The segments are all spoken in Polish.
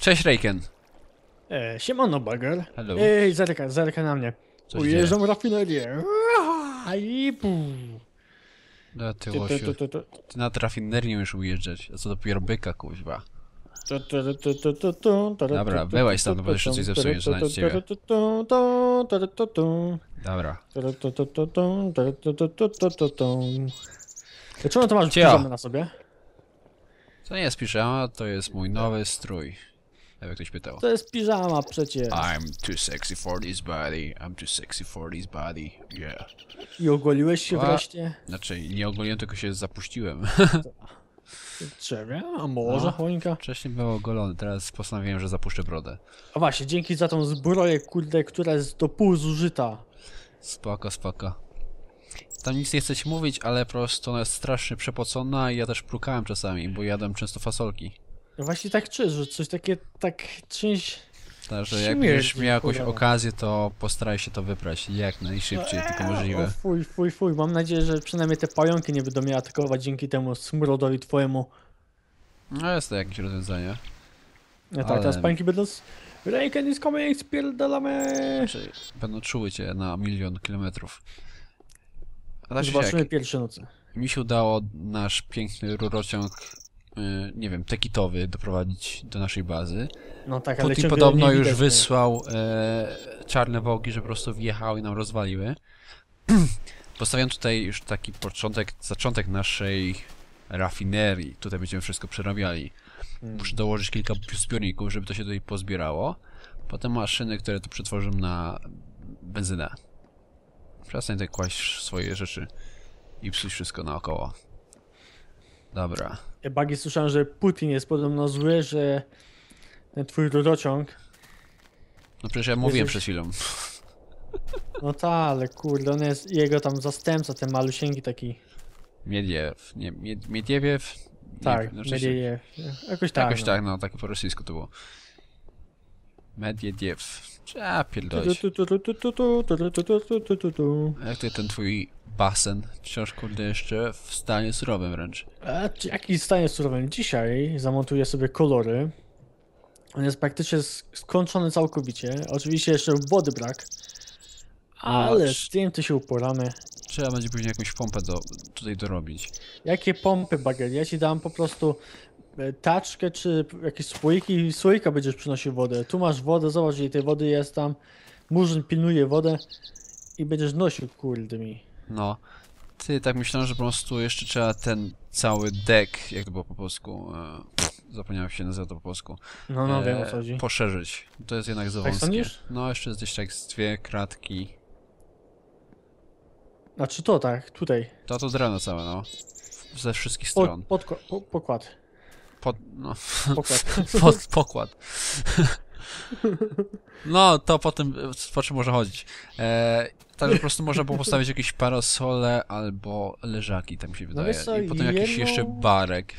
Cześć Rejken. E, siemano Bagger. Hello. Ej, zerka, zerka na mnie. Ujeżdżam dzieje. rafinerię. Da ty, ty, łosiu. Ty, ty, ty nad rafinerią już ujeżdżać, a co dopiero byka kuźba. Dobra, byłaś tam, bo jeszcze coś zepsuję, że na ciebie. Dobra. Dlaczego to masz na sobie? To nie jest piżama, to jest mój nowy strój. Jakby ktoś pytał. To jest piżama przecież. I'm too sexy for this body. I'm too sexy for this body. Yeah. I ogoliłeś się A. wreszcie? Znaczy, nie ogoliłem, tylko się zapuściłem. Drzewie? A może No. choinka? Wcześniej był ogolony, teraz postanowiłem, że zapuszczę brodę. A właśnie, dzięki za tą zbroję, kurde, która jest do pół zużyta. Spoko, spoko. Tam nic nie chcę ci mówić, ale po prostu ona jest strasznie przepocona i ja też prukałem czasami, bo jadłem często fasolki. No właśnie tak czuję, że coś takie, tak czymś... Także jak będziesz miał jakąś kurwa. okazję, to postaraj się to wyprać jak najszybciej, tylko O możliwe. fuj, fuj, fuj. Mam nadzieję, że przynajmniej te pająki nie będą mnie atakować dzięki temu smrodowi twojemu. No jest to jakieś rozwiązanie. No tak, Ale- teraz pająki będą... z- Raken is coming, spierdalamy! Znaczy, będą czuły cię na milion kilometrów. Zobaczymy siak, pierwsze noce. mi się udało nasz piękny rurociąg, nie wiem, tekitowy doprowadzić do naszej bazy. No tak, ale Putin podobno już widać, wysłał e, czarne wołki, że po prostu wjechały i nam rozwaliły. Postawiam tutaj już taki początek, zaczątek naszej rafinerii. Tutaj będziemy wszystko przerabiali. Hmm. Muszę dołożyć kilka zbiorników, żeby to się tutaj pozbierało. Potem maszyny, które to przetworzą na benzynę. Przestań tutaj kłaść swoje rzeczy i psuć wszystko naokoło. Dobra. nie? Bagi słyszałem, że Putin jest podobno zły, że ten twój rurociąg... No przecież ja mówiłem przed chwilą. No ta, ale kurde, on jest jego tam zastępca, ten malusieńki taki. Miediew. Nie, Mied- Miediewiew? Nie Tak, wiem, znaczy Medieje. Jakoś tak. Jakoś no. tak, no, tak po rosyjsku to było. Mediediew. Ja pierdolić. Jak ty ten twój basen wciąż kurde jeszcze w stanie surowym wręcz. A, jaki stanie surowym? Dzisiaj zamontuję sobie kolory. On jest praktycznie skończony całkowicie. Oczywiście jeszcze wody brak. Ale z tym to się uporamy. Trzeba będzie później jakąś pompę do, tutaj dorobić. Jakie pompy bagiel? Ja ci dam po prostu e, taczkę czy jakieś słoiki i słoika będziesz przynosił wodę. Tu masz wodę, zobacz ile tej wody jest tam. Murzyn pilnuje wodę i będziesz nosił kurde mi. No. Ty, tak myślałem, że po prostu jeszcze trzeba ten cały deck, jak to było po polsku, e, zapomniałem się nazywa to po polsku, No, no, e, wiem o co chodzi. poszerzyć. To jest jednak za Tak wąskie. No, jeszcze jest gdzieś tak z dwie kratki. Znaczy to tak, tutaj. To to drewno całe, no. Ze wszystkich stron. podko- po, pokład. Pod, no, Pokład. pod, pokład. No, to potem, po czym może chodzić. E, tak, po prostu można było postawić jakieś parasole albo leżaki, tak mi się wydaje. wiesz co, I potem jakiś jedno- jeszcze barek.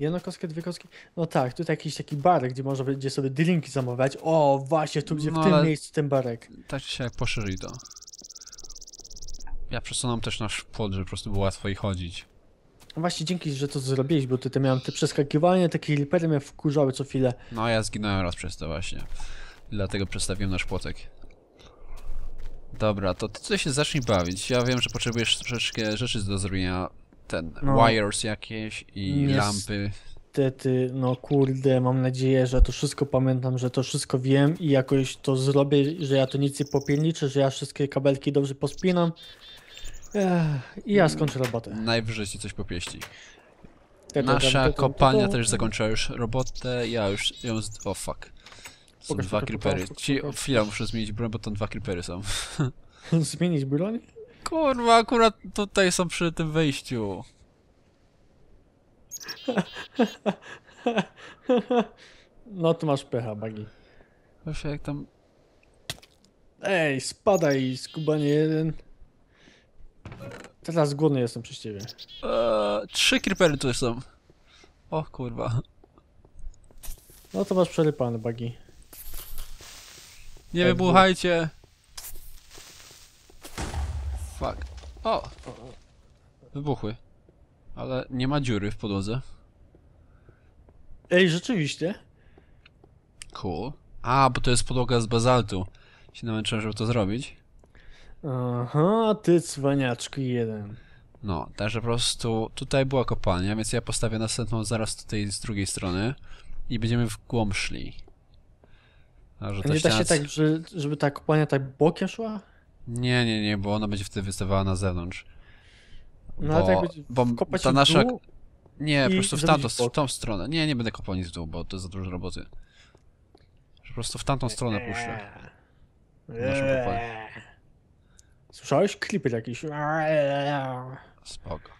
Jedną kostkę, dwie kostki. No tak, tutaj jakiś taki barek, gdzie można będzie sobie drinki zamawiać. O, właśnie, tu gdzie No, w tym miejscu ten barek. Tak czy siak poszerzyj to. Ja przesunąłem też nasz płot, żeby po prostu było łatwo i chodzić. No Właśnie dzięki, że to zrobiłeś, bo tutaj miałem te przeskakiwania, takie ripery mnie wkurzały co chwilę. No, ja zginąłem raz przez to właśnie. Dlatego przedstawiłem nasz płotek. Dobra, to ty tutaj się zacznij bawić. Ja wiem, że potrzebujesz troszeczkę rzeczy do zrobienia. Ten, No. wires jakieś i Nie s- lampy. Niestety, no kurde, mam nadzieję, że to wszystko pamiętam, że to wszystko wiem i jakoś to zrobię, że ja to nic nie popierniczę, że ja wszystkie kabelki dobrze pospinam. Ech, I ja skończę robotę. Najwyżej ci coś popieści. Nasza kopalnia te- też zakończyła już robotę. Ja już ją z... O fuck. Są Pokaż, dwa pokaż, creepery. pokaż, Ci... Chwila, muszę zmienić broń, bo tam dwa creepery są. Zmienić broń? Kurwa, akurat tutaj są przy tym wejściu. No to masz pecha, Bagi. Właśnie jak tam... Ej, spadaj, skubanie jeden. Teraz głodny jestem przez ciebie. Eee, trzy creepery tutaj są. O kurwa. No to masz przerypane, Bagi. Nie wybuchajcie. Fuck. O! Wybuchły. Ale nie ma dziury w podłodze. Ej, rzeczywiście. Cool. A, bo to jest podłoga z bazaltu. Się namęczyłem, żeby to zrobić. Aha, ty cwaniaczku jeden. No, także po prostu tutaj była kopalnia, więc ja postawię następną zaraz tutaj z drugiej strony i będziemy w głąb szli. A, że A ta nie da się tak, że, żeby ta kopalnia tak bokiem szła? Nie, nie, nie, bo ona będzie wtedy wystawała na zewnątrz. No ale Bo- tak będzie bo kopać ta w nasza- dół? Nie, po prostu w, tamtą, w tą stronę. Nie, nie będę kopał nic w dół, bo to jest za dużo roboty. Po prostu w tamtą stronę puszczę. Naszą kopalnię. Słyszałeś? Creeper jakiś. Spoko.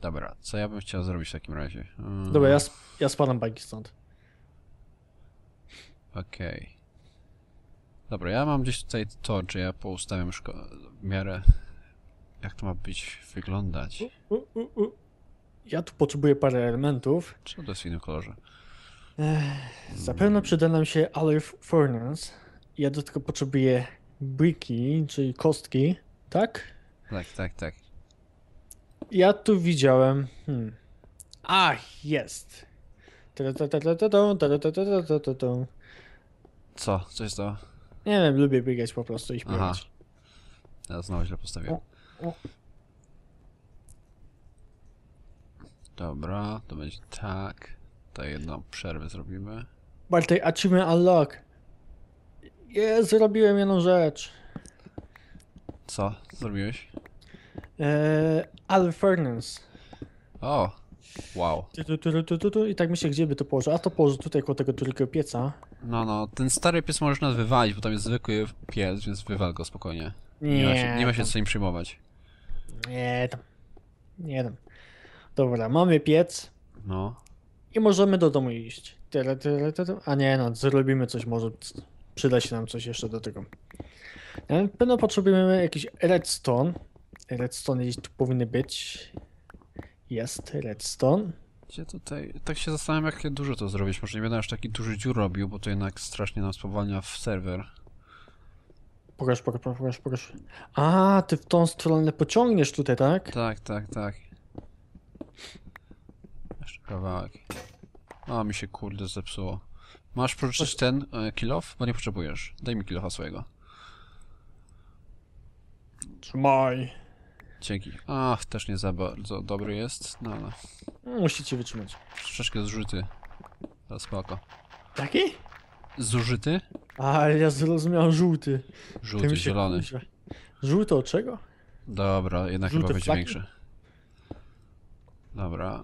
Dobra, co ja bym chciał zrobić w takim razie? Mm, Dobra, ja, sp- ja spadam bajki stąd. Okej. Dobra, ja mam gdzieś tutaj to, że ja poustawiam szko- w miarę jak to ma być wyglądać. U, u, u. Ja tu potrzebuję parę elementów. Czemu to jest w innym kolorze? Zapewne przyda nam się alloy furnace. Ja do tego potrzebuję briki, czyli kostki, tak? Tak, tak, tak. Ja tu widziałem. Hmm. Ach, jest. Co? Co jest to? Nie wiem, lubię biegać po prostu i śpiewać. Ja znowu źle postawiłem. Dobra, to będzie tak. To jedną przerwę zrobimy. Bartek, achievement unlock. Jest, zrobiłem jedną rzecz. Co? Zrobiłeś? Eee, alloy furnace. O! Wow. Tu, tu, tu, tu, tu, tu. I tak myślę, gdzie by to położyć. A to położę tutaj koło tego drugiego pieca. No, no, ten stary pies możesz nas wywalić, bo tam jest zwykły pies, więc wywal go spokojnie. Nie, ma się, nie ma się co nim przejmować. Nie tam. Nie tam. Dobra, mamy piec No. i możemy do domu iść. Tyle, tyle, tyle. A nie no, zrobimy coś, może przyda się nam coś jeszcze do tego. Na pewno potrzebujemy jakiś redstone. Redstone gdzieś tu powinny być. Jest redstone. Gdzie tutaj? Tak się zastanawiam, jak dużo to zrobić. Może nie będę aż taki duży dziur robił, bo to jednak strasznie nam spowalnia w serwer. Pokaż, pokaż, pokaż, pokaż. A, ty w tą stronę pociągniesz tutaj, tak? Tak, tak, tak. Jeszcze kawałek. A, mi się kurde zepsuło. Masz pożyczyć ten e, kill off? Bo nie potrzebujesz. Daj mi kill offa swojego. Trzymaj. Dzięki. Ach, też nie za bardzo dobry jest. No, no. Musicie wytrzymać. Troszeczkę zużyty. To spoko. Taki? Zużyty? A, ja zrozumiałem żółty. Ty Żółty, się zielony. Żółty od czego? Dobra, jednak Żółte chyba będzie flaki? większy. Dobra.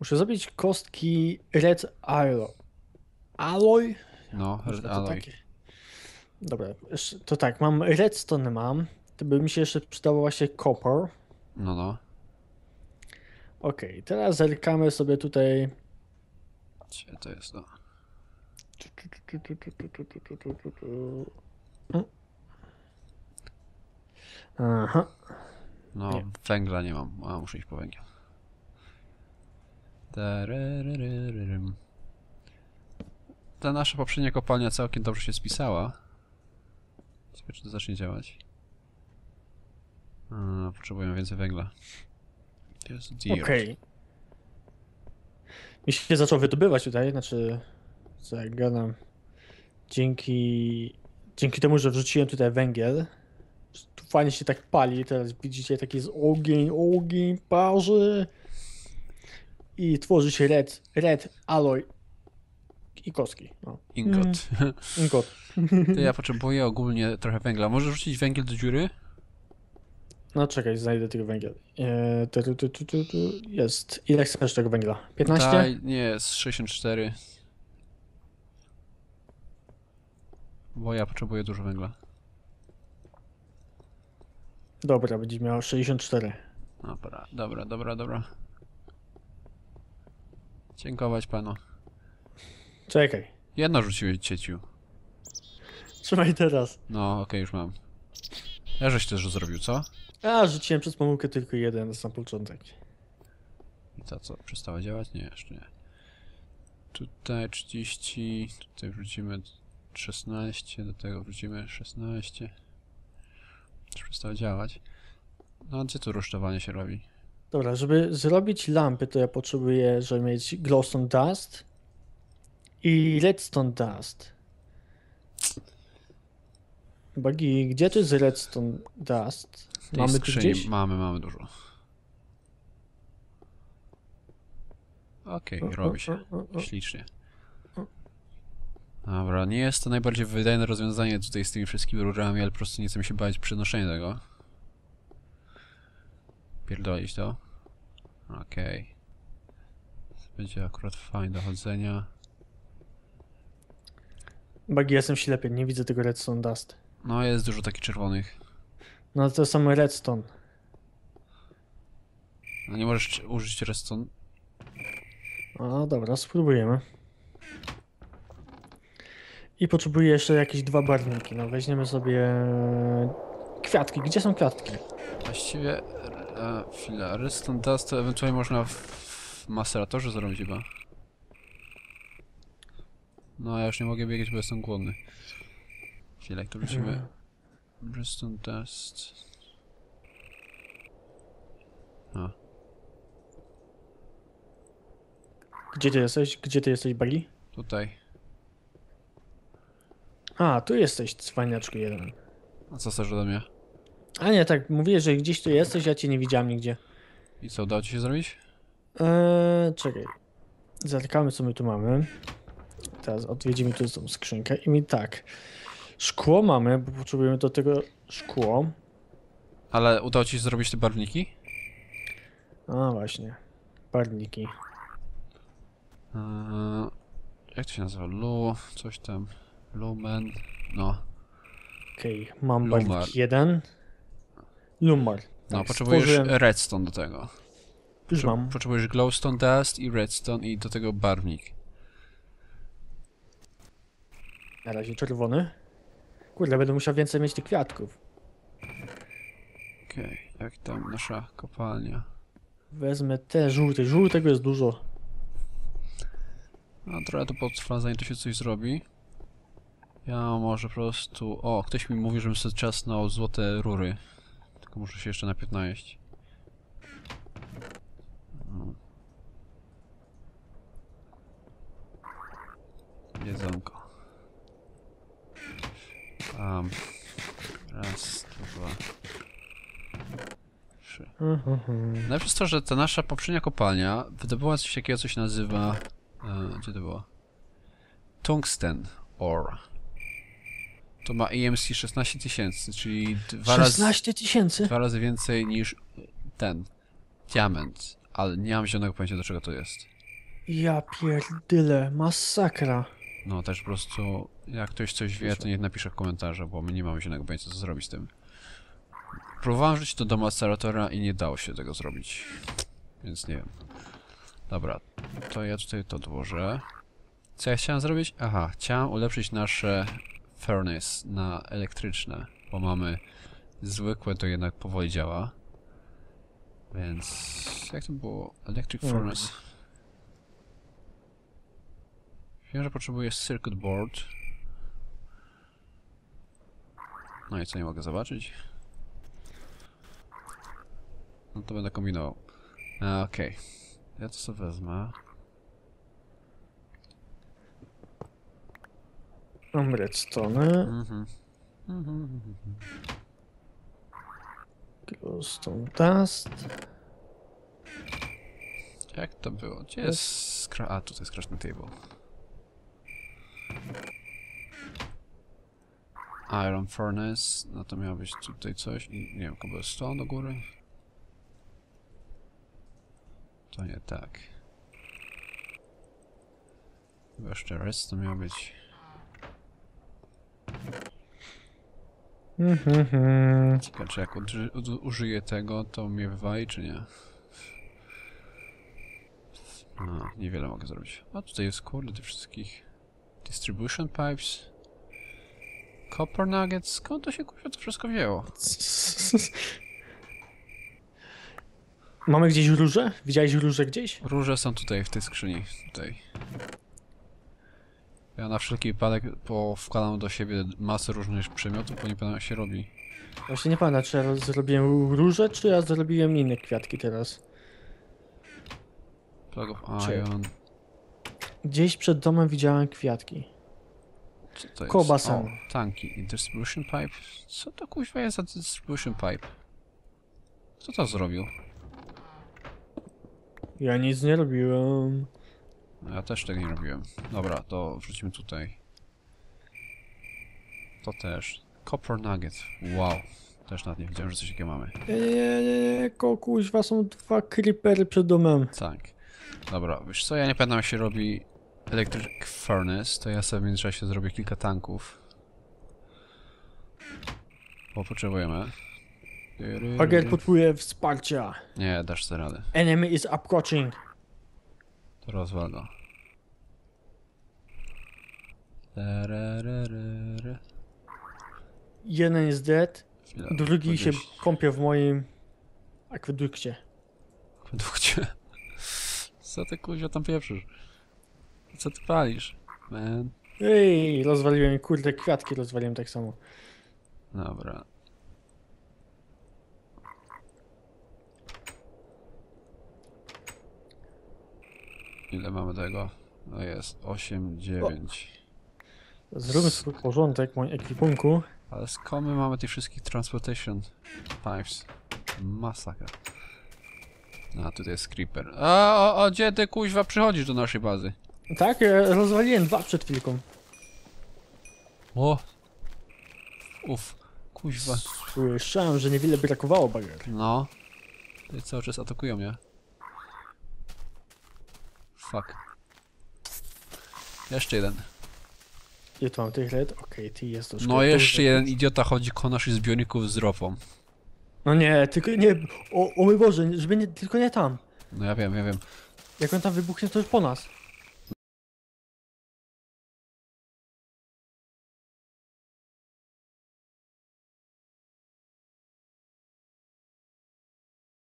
Muszę zrobić kostki Red Alloy. Alloy? No, red to alloy. takie. Dobra, to tak, mam redstone mam. To by mi się jeszcze przydało właśnie copper. No, no. Okej, teraz zerkamy sobie tutaj. Gdzie to jest to? Aha. No, Nie. węgla nie mam. A, muszę iść po węgiel. Ta nasza poprzednia kopalnia całkiem dobrze się spisała. Ciekawe, czy to zacznie działać. A, potrzebujemy więcej węgla. Okej. Mi się zaczął wydobywać tutaj, znaczy co. Dzięki dzięki temu, że wrzuciłem tutaj węgiel. Tu fajnie się tak pali, teraz widzicie taki jest ogień, ogień, parzy. I tworzy się red, red alloy i kostki. No. Ingot. Ingot. To ja potrzebuję ogólnie trochę węgla. Możesz rzucić węgiel do dziury? No czekaj, znajdę tego węgiel. Eee, tu, tu, tu, tu, tu, tu. Jest. Ile chcesz tego węgla? 15? Daj, nie, z 64. Bo ja potrzebuję dużo węgla. Dobra, będzie miał 64. Dobra, dobra, dobra, dobra. Dziękować panu. Czekaj. Jedno rzuciłeś cieciu. Trzymaj teraz. No, okej, już mam. Ja żeś też zrobił, co? A, rzuciłem przez pomyłkę tylko jeden na sam początek. I to co, przestało działać? Nie, jeszcze nie. Tutaj 30, tutaj wrzucimy 16, do tego wrzucimy 16. Już przestało działać. No, gdzie tu rusztowanie się robi? Dobra, żeby zrobić lampy, to ja potrzebuję, żeby mieć glowstone dust i redstone dust. Bagi, gdzie tu jest redstone dust? Tej Mamy tu skrzyni gdzieś? Mamy, mamy dużo. Okej, robi się. Ślicznie. Dobra, nie jest to najbardziej wydajne rozwiązanie tutaj z tymi wszystkimi rurami, ale po prostu nie chcę mi się bać przenoszenia tego. Pierdolić to. Okej. Będzie akurat fajne do chodzenia. Bagi, jestem ślepy, nie widzę tego redstone dust. No, jest dużo takich czerwonych. No to sam redstone. No nie możesz użyć redstone. A dobra, spróbujemy. I potrzebuję jeszcze jakieś dwa barwniki. No weźmiemy sobie kwiatki. Gdzie są kwiatki? Właściwie e, chwila, redstone dust to ewentualnie można w, w maceratorze zrobić chyba. No ja już nie mogę biegać, bo jestem głodny. Chwilę, to wrócimy. Redstone dust. A, Gdzie ty jesteś? Gdzie ty jesteś, Bagi? tutaj. A, tu jesteś, cwaniaczku jeden. A co chcesz ode mnie? A nie, tak, mówię, że gdzieś tu jesteś, ja cię nie widziałem nigdzie. I co, udało ci się zrobić? Eee, czekaj. Zerkamy, co my tu mamy. Teraz odwiedzimy tu tą skrzynkę i mi tak. Szkło mamy, bo potrzebujemy do tego szkło. Ale udało ci się zrobić te barwniki? A właśnie. Barwniki. Eee, jak to się nazywa? Lu, coś tam. Lumen. No. Okej, mam Lumar. barwnik jeden. Lumar. No, Tak, potrzebujesz stworzyłem- redstone do tego. Już mam. Potrzebujesz glowstone dust i redstone i do tego barwnik. Na razie czerwony. Kurde, będę musiał więcej mieć tych kwiatków. Okej, jak tam nasza kopalnia? Wezmę te żółte. Żółtego jest dużo. No trochę to potrwa zanim to się coś zrobi. Ja może po prostu... O, ktoś mi mówi, żebym sobie czasnął złote rury. Tylko muszę się jeszcze najpierw najeść. No. Jedzonko. Um, raz, dwa, trzy. Najpierw jest to, że ta nasza poprzednia kopalnia wydobyła coś takiego, co się nazywa... E, gdzie to było? Tungsten ore. To ma EMC 16 tysięcy, czyli dwa razy, 16 tysięcy? dwa razy więcej niż ten diament. Ale nie mam zielonego pojęcia, do czego to jest. Ja pierdyle, masakra. No też po prostu, jak ktoś coś wie, to niech napisze w komentarzach, bo my nie mamy zielonego pojęcia, co zrobić z tym. Próbowałem wrzucić to do maceratora i nie dało się tego zrobić. Więc nie wiem. Dobra, to ja tutaj to odłożę. Co ja chciałem zrobić? Aha, chciałem ulepszyć nasze furnace na elektryczne, bo mamy zwykłe, to jednak powoli działa. Więc jak to było? Electric furnace. Wiem, że potrzebuję circuit board. No i co nie mogę zobaczyć? No to będę kombinował. Okej. Ja to sobie wezmę. Mam redstone. Mhm. Mhm. Glowstone dust. Jak to było? Gdzie jest skra... A, tutaj jest crafting table. Iron furnace. No to miało być tutaj coś. I nie wiem, cobblestone do góry. To nie tak. Chyba jeszcze rest to miał być. Mhm. Ciekawe, czy jak uży, użyję tego, to mnie wywali, czy nie? A, niewiele mogę zrobić. A tutaj jest kurde tych wszystkich distribution pipes. Copper nuggets, skąd to się kurwa to wszystko wzięło? Mamy gdzieś róże? Widziałeś róże gdzieś? Róże są tutaj w tej skrzyni, tutaj. Ja na wszelki wypadek po wkładam do siebie masę różnych przedmiotów, bo nie pamiętam jak się robi. Właśnie nie pamiętam, czy ja zrobiłem róże, czy ja zrobiłem inne kwiatki teraz. Plug of iron. Gdzieś przed domem widziałem kwiatki. Co to jest? Koło basenu. O, tanki. Distribution pipe. Co to kuźwa jest za distribution pipe? Kto to zrobił? Ja nic nie robiłem. No, Ja też tego nie robiłem. Dobra, to wrzucimy tutaj. To też. Copper Nugget. Wow. Też nawet nie wiedziałem, że coś takiego mamy. Nie, nie, nie, nie, są dwa creepery przed domem. Tak. Dobra, wiesz co, ja nie pamiętam jak się robi Electric Furnace, to ja sobie w międzyczasie zrobię kilka tanków. Bo potrzebujemy. Bagier potrzebuje wsparcia. Nie, dasz sobie radę. Enemy is approaching. To rozwal go. Jeden jest dead, Chwila, drugi się kąpie w moim akwedukcie. Według cię. Co ty kuźwa tam pieprzysz? Co ty palisz? Man. Ej, rozwaliłem, kurde, kwiatki rozwaliłem tak samo. Dobra. Ile mamy tego? No jest 8, 9. Zróbmy swój porządek w moim ekwipunku. Ale skąd my mamy tych wszystkich transportation pipes? Masakra. A, tutaj jest creeper. A, o, o, gdzie ty kuźwa przychodzisz do naszej bazy? Tak, e, rozwaliłem dwa przed chwilką. O! Uff, kuźwa. Słyszałem, że niewiele brakowało bagier. No. Tutaj cały czas atakują mnie. Fuck. Jeszcze jeden. Gdzie tu mam tych red? Okej, ty jest troszkę. No jeszcze jeden idiota chodzi koło naszych zbiorników z ropą. No nie, tylko nie. O, o mój Boże, żeby nie, tylko nie tam. No ja wiem, ja wiem. Jak on tam wybuchnie, to już po nas.